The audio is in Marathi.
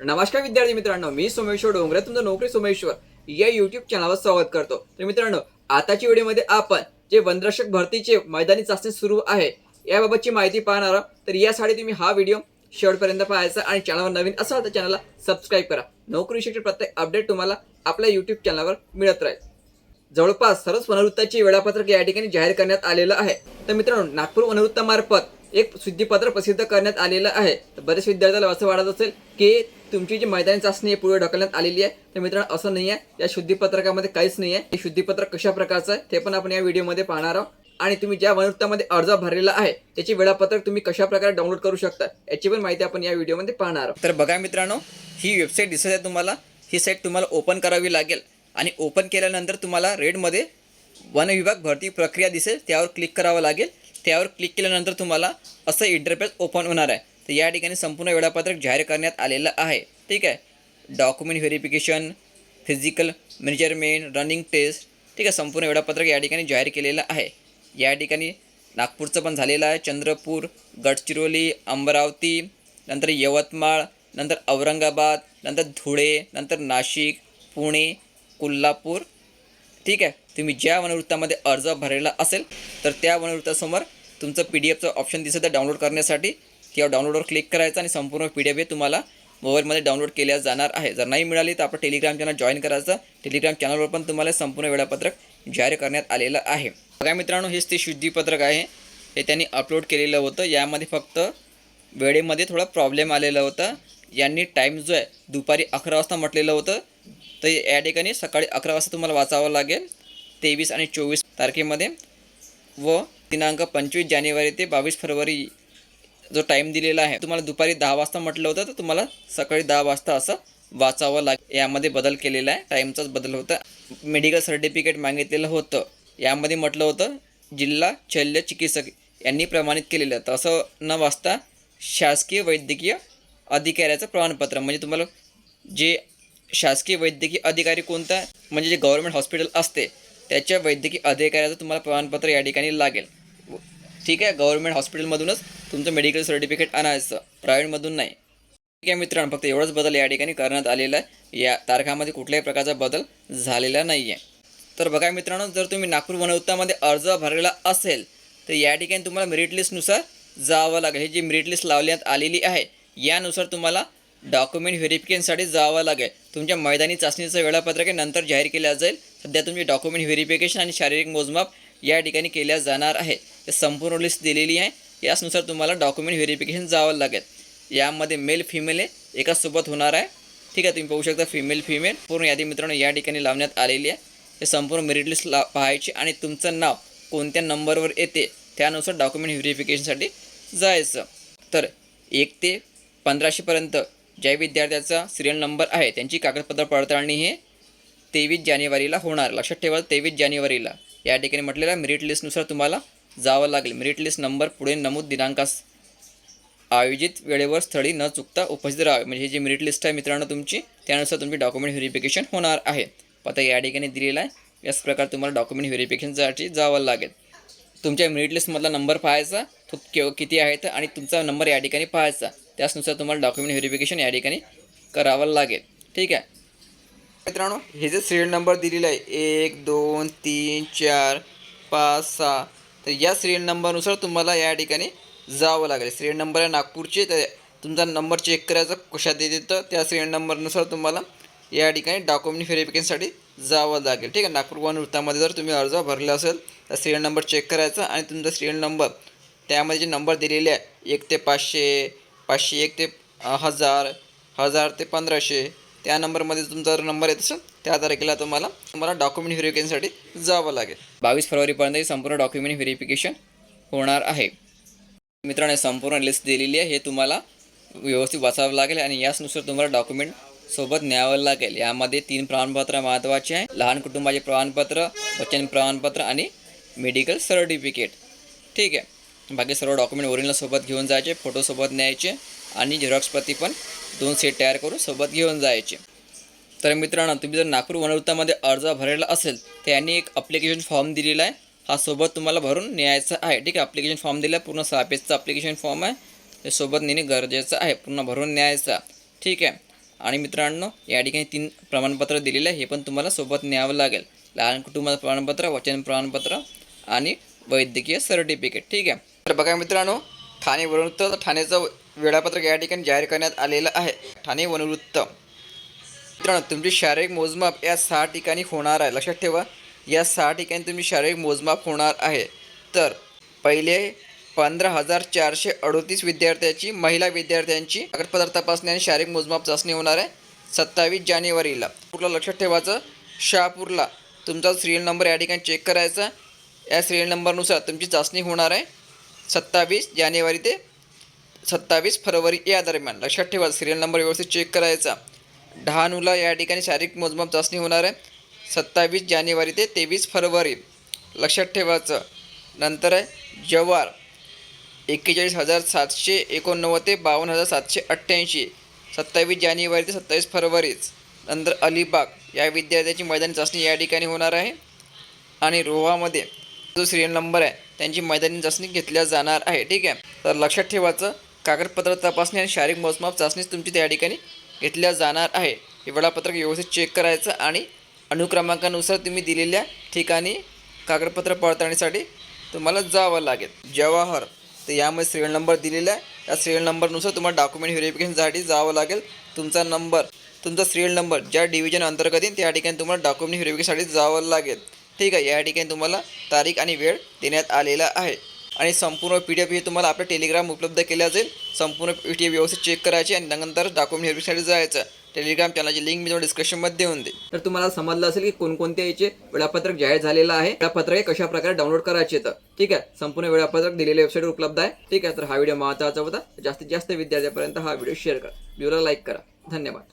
नमस्कार विद्यार्थी मित्रांनो मी सोमेश्वर डोंगरे तुमचं नोकरी सोमेश्वर या युट्यूब चॅनलवर स्वागत करतो. तर मित्रांनो आताच्या व्हिडिओमध्ये आपण जे वनरक्षक भरतीचे मैदानी चाचणी सुरू आहे याबाबतची माहिती पाहणार आहोत. तर यासाठी तुम्ही हा व्हिडिओ शेवटपर्यंत पाहायचा आणि चॅनलवर नवीन असाल तर चॅनलला सबस्क्राईब करा. नोकरी शिक्षण प्रत्येक अपडेट तुम्हाला आपल्या युट्यूब चॅनलवर मिळत राहील. जवळपास सर्वच वनवृत्ताचे वेळापत्रक या ठिकाणी जाहीर करण्यात आलेलं आहे. तर मित्रांनो नागपूर वनवृत्तामार्फत एक शुद्धीपत्र प्रसिद्ध करण्यात आलेलं आहे. तर बरेच विद्यार्थ्याला असं वाटत असेल की तुमची जी मैदानी चाचणी आहे पुढे ढकलण्यात आलेली आहे तर मित्रांनो असं नाही आहे. या शुद्धीपत्रकामध्ये काहीच नाही आहे. हे शुद्धीपत्रक कशा प्रकारचं आहे ते पण आपण या व्हिडिओमध्ये पाहणार आहोत. आणि तुम्ही ज्या वनवृत्तामध्ये अर्ज भरलेला आहे त्याची वेळापत्रक तुम्ही कशा प्रकारे डाउनलोड करू शकता याची पण माहिती आपण या व्हिडिओमध्ये पाहणार आहोत. तर बघा मित्रांनो ही वेबसाईट दिसत आहे तुम्हाला. ही साईट तुम्हाला ओपन करावी लागेल. आणि ओपन केल्यानंतर तुम्हाला रेडमध्ये वन विभाग भरती प्रक्रिया दिसेल त्यावर क्लिक करावं लागेल. त्यावर क्लिक केल्यानंतर तुम्हाला असं इंटरफेस ओपन होणार आहे. तर या ठिकाणी संपूर्ण वेळापत्रक जाहीर करण्यात आलेलं आहे. ठीक आहे? Document verification physical measurement running test ठीक आहे? संपूर्ण वेळापत्रक या ठिकाणी जाहीर केलेलं आहे. या ठिकाणी नागपूरचं पण झालेलं आहे. चंद्रपूर गडचिरोली अमरावती नंतर यवतमाळ नंतर औरंगाबाद नंतर धुळे नंतर नाशिक पुणे कोल्हापूर. ठीक आहे? तुम्ही ज्या वनवृत्तामध्ये अर्ज भरलेला असेल तर त्या वनवृत्तासमोर तुमचं पी डी एफचं ऑप्शन दिसत आहे डाउनलोड करण्यासाठी. किंवा डाउनलोडवर क्लिक करायचं आणि संपूर्ण पी डी एफ हे तुम्हाला मोबाईलमध्ये डाउनलोड केल्या जाणार आहे. जर नाही मिळाली तर आपलं टेलिग्राम चॅनल जॉईन करायचं. टेलिग्राम चॅनलवर पण तुम्हाला संपूर्ण वेळापत्रक जाहीर करण्यात आलेलं आहे. बघा मित्रांनो हेच ते शुद्धीपत्रक आहे. हे त्यांनी अपलोड केलेलं होतं. यामध्ये फक्त वेळेमध्ये थोडा प्रॉब्लेम आलेला होता. यांनी टाईम जो आहे दुपारी अकरा वाजता म्हटलेलं होतं. तर या ठिकाणी सकाळी अकरा वाजता तुम्हाला वाचावं लागेल. तेवीस आणि चोवीस तारखेमध्ये व दिनांक पंचवीस जानेवारी ते बावीस फरवरी जो टाईम दिलेला आहे. तुम्हाला दुपारी दहा वाजता म्हटलं होतं तर तुम्हाला सकाळी दहा वाजता असं वाचावं लागेल यामध्ये बदल केलेला आहे. टाईमचाच बदल होता. मेडिकल सर्टिफिकेट मागितलेलं होतं. यामध्ये म्हटलं होतं जिल्हा शल्य चिकित्सक यांनी प्रमाणित केलेलं. तसं न वाचता शासकीय वैद्यकीय अधिकाऱ्याचं प्रमाणपत्र म्हणजे तुम्हाला जे शासकीय वैद्यकीय अधिकारी कोणता म्हणजे जे गव्हर्मेंट हॉस्पिटल असते त्याच्या वैद्यकीय अधिकाऱ्याचं तुम्हाला प्रमाणपत्र या ठिकाणी लागेल. ठीक आहे? गव्हर्मेंट हॉस्पिटलमधूनच तुमचं मेडिकल सर्टिफिकेट आणायचं. प्रायव्हेटमधून नाही. ठीक आहे मित्रांनो फक्त एवढंच बदल या ठिकाणी करण्यात आलेला आहे. या तारखामध्ये कुठल्याही प्रकारचा बदल झालेला नाही आहे. तर बघा मित्रांनो जर तुम्ही नागपूर वनवृत्तामध्ये अर्ज भरलेला असेल तर या ठिकाणी तुम्हाला मेरिट लिस्टनुसार जावं लागेल. हे जी मेरिट लिस्ट लावण्यात आलेली आहे यानुसार तुम्हाला डॉक्युमेंट व्हेरिफिकेशनसाठी जावं लागेल. तुमच्या मैदानी चाचणीचं वेळापत्रक हे नंतर जाहीर केलं जाईल. सध्या तुमची डॉक्युमेंट व्हेरिफिकेशन आणि शारीरिक मोजमाप या ठिकाणी केल्या जाणार आहे. ते संपूर्ण लिस्ट दिलेली आहे. याचनुसार तुम्हाला डॉक्युमेंट व्हेरिफिकेशन जावं लागेल. यामध्ये मेल फिमेल हे एकासोबत होणार आहे. ठीक आहे तुम्ही पाहू शकता फिमेल फिमेल. पूर्ण यादी मित्रांनो या ठिकाणी लावण्यात आलेली आहे. हे संपूर्ण मेरिट लिस्ट ला पाहायची आणि तुमचं नाव कोणत्या नंबरवर येते त्यानुसार डॉक्युमेंट व्हेरिफिकेशनसाठी जायचं. तर एक ते पंधराशेपर्यंत ज्या विद्यार्थ्याचा सिरियल नंबर आहे त्यांची कागदपत्र पडताळणी हे तेवीस जानेवारीला होणार. लक्षात ठेवा तेवीस जानेवारीला. या ठिकाणी म्हटलेलं मेरिट लिस्टनुसार तुम्हाला जावं लागेल. मेरिट लिस्ट नंबर पुढे नमूद दिनांकास आयोजित वेळेवर स्थळी न चुकता उपस्थित राहावे. म्हणजे जी मेरिट लिस्ट आहे मित्रांनो तुमची त्यानुसार तुमची डॉक्युमेंट व्हेरिफिकेशन होणार आहे. आता या ठिकाणी दिलेला आहे. याच प्रकारे तुम्हाला डॉक्युमेंट व्हेरिफिकेशनसाठी जावं लागेल. तुमच्या मेरिट लिस्टमधला नंबर पाहायचा तो के किती आहेत आणि तुमचा नंबर या ठिकाणी पाहायचा. त्याचनुसार तुम्हाला डॉक्युमेंट व्हेरिफिकेशन या ठिकाणी करावं लागेल. ठीक आहे? मित्रांनो हे जे सिरियल नंबर दिलेला आहे एक दोन तीन चार पाच सहा तर या सिरियल नंबरनुसार तुम्हाला या ठिकाणी जावं लागेल. सिरियल नंबर आहे नागपूरचे तर तुमचा नंबर चेक करायचा कशात येते तर त्या सिरियल नंबरनुसार तुम्हाला या ठिकाणी डॉक्युमेंट व्हेरिफिकेशनसाठी जावं लागेल. ठीक आहे नागपूर वन वृत्तामध्ये जर तुम्ही अर्ज भरला असेल तर सिरियल नंबर चेक करायचा आणि तुमचा सिरियल नंबर त्यामध्ये जे नंबर दिलेले आहे एक ते पाचशे पाचशे एक ते हजार हजार ते पंधराशे त्या नंबरमध्ये तुमचा जर नंबर येत असेल त्या तारखेला तुम्हाला तुम्हाला डॉक्युमेंट व्हेरिफिकेशनसाठी जावं लागेल. बावीस फरवरीपर्यंत संपूर्ण डॉक्युमेंट व्हेरिफिकेशन होणार आहे. मित्रांनो संपूर्ण लिस्ट दिलेली आहे. हे तुम्हाला व्यवस्थित वाचावं लागेल आणि याचनुसार तुम्हाला डॉक्युमेंट सोबत न्यावं लागेल. यामध्ये तीन प्रमाणपत्र महत्त्वाचे आहे. लहान कुटुंबाचे प्रमाणपत्र वचन प्रमाणपत्र आणि मेडिकल सर्टिफिकेट ठीक आहे. बाकी सर्व डॉक्युमेंट ओरिजिनल सोबत घेऊन जायचे फोटोसोबत न्यायचे. आणि झेरॉक्सप्रती पण दोन सेट तयार करून सोबत घेऊन जायचे. तर मित्रांनो तुम्ही जर नागपूर वनवृत्तामध्ये अर्ज भरलेला असेल तर यांनी एक अप्लिकेशन फॉर्म दिलेला आहे. हा सोबत तुम्हाला भरून न्यायचा आहे. ठीक आहे अप्लिकेशन फॉर्म दिला आहे पूर्ण सहा पेजचा अप्लिकेशन फॉर्म आहे. ते सोबत नेणे गरजेचं आहे. पूर्ण भरून न्यायचा. ठीक आहे. आणि मित्रांनो या ठिकाणी तीन प्रमाणपत्र दिलेले आहे. हे पण तुम्हाला सोबत न्यावं लागेल. लहान कुटुंबाचं प्रमाणपत्र वचन प्रमाणपत्र आणि वैद्यकीय सर्टिफिकेट ठीक आहे. तर बघा मित्रांनो ठाणे वनवृत्त ठाण्याचं वेळापत्रक या ठिकाणी जाहीर करण्यात आलेलं आहे. ठाणे वनवृत्त. मित्रांनो तुमची शारीरिक मोजमाप या सहा ठिकाणी होणार आहे. लक्षात ठेवा या सहा ठिकाणी तुमची शारीरिक मोजमाप होणार आहे. तर पहिले पंधरा हजार चारशे अडोतीस विद्यार्थ्याची महिला विद्यार्थ्यांची कागदपत्र तपासणी आणि शारीरिक मोजमाप चाचणी होणार आहे सत्तावीस जानेवारीला. पूरला लक्षात ठेवायचं? शहापूरला. तुमचा सिरियल नंबर या ठिकाणी चेक करायचा. या सिरियल नंबरनुसार तुमची चाचणी होणार आहे सत्तावीस जानेवारी ते सत्तावीस फरवरी या दरम्यान. लक्षात ठेवा सिरियल नंबर व्यवस्थित चेक करायचा. डहाणूला या ठिकाणी शारीरिक मोजमाप चाचणी होणार आहे. सत्तावीस जानेवारी ते तेवीस फरवरी. लक्षात ठेवायचं. नंतर आहे जव्हार एक्केचाळीस हजार सातशे एकोणनव्वद ते बावन्न हजार सातशे अठ्ठ्याऐंशी. सत्तावीस जानेवारी ते सत्तावीस फरवरीच. नंतर अलिबाग. या विद्यार्थ्याची मैदानी चाचणी या ठिकाणी होणार आहे. आणि रोहामध्ये जो सिरियल नंबर आहे त्यांची मैदानी चाचणी घेतल्या जाणार आहे. ठीक आहे. तर लक्षात ठेवायचं कागदपत्र तपासणी आणि शारीरिक मोजमाप चाचणीच तुमची त्या ठिकाणी घेतल्या जाणार आहे. हे वेळापत्रक व्यवस्थित चेक करायचं आणि अनुक्रमांकानुसार तुम्ही दिलेल्या ठिकाणी कागदपत्र पडताळणीसाठी तुम्हाला जावं लागेल. जवाहर तर यामध्ये सिरियल नंबर दिलेला आहे. त्या सिरियल नंबरनुसार तुम्हाला डॉक्युमेंट व्हेरिफिकेशनसाठी जावं लागेल. तुमचा नंबर तुमचा सिरियल नंबर ज्या डिव्हिजन अंतर्गत येईल त्या ठिकाणी तुम्हाला डॉक्युमेंट व्हेरिफिकेशनसाठी जावं लागेल. ठीक आहे या ठिकाणी तुम्हाला तारीख आणि वेळ देण्यात आलेला आहे. आणि संपूर्ण पी डी एफ हे तुम्हाला आपल्या टेलिग्राम उपलब्ध केल्या जाईल संपूर्ण पी डी एफ व्यवस्थित चेक करायची आणि नंतर डॉक्युमेंट व्हेरिफिकेशनसाठी जायचं. टेलिग्राम चॅनलची लिंक मी तुम्हाला डिस्क्रिप्शनमध्ये देऊन दे तर तुम्हाला समजलं असेल की कोणकोणत्या याचे वेळापत्रक जाहीर झालेलं आहे. वेळापत्रक हे कशा प्रकारे डाउनलोड करायचे तर. ठीक आहे? संपूर्ण वेळापत्रक दिलेल्या वेबसाईटवर उपलब्ध आहे. ठीक आहे? तर हा व्हिडिओ महत्त्वाचा होता. जास्तीत जास्त विद्यार्थ्यांपर्यंत हा व्हिडिओ शेअर करा. व्हिडिओला लाईक करा. धन्यवाद.